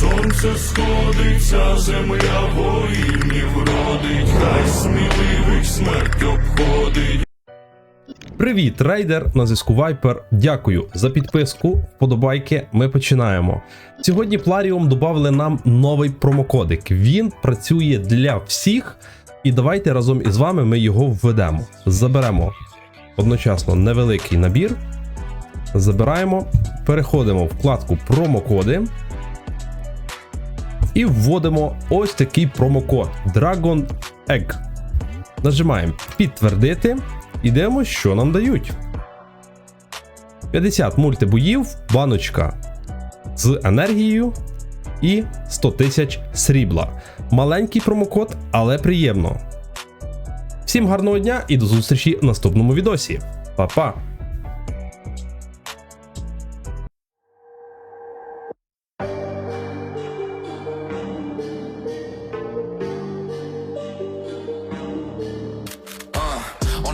сонце сходиться, земля воїнів родить, хай сміливих смерть обходить. Привіт, рейдер на зв'язку Viper. Дякую за підписку, вподобайки. Ми починаємо. Сьогодні Пларіум додали нам новий промокодик. Він працює для всіх. І давайте разом із вами ми його введемо. Заберемо одночасно невеликий набір. Забираємо, переходимо в вкладку промокоди. І вводимо ось такий промокод Dragon Egg. Нажимаємо підтвердити і дивимося, що нам дають. 50 мультибоїв, баночка з енергією і 100 тисяч срібла. Маленький промокод, але приємно. Всім гарного дня і до зустрічі в наступному відосі. Па-па!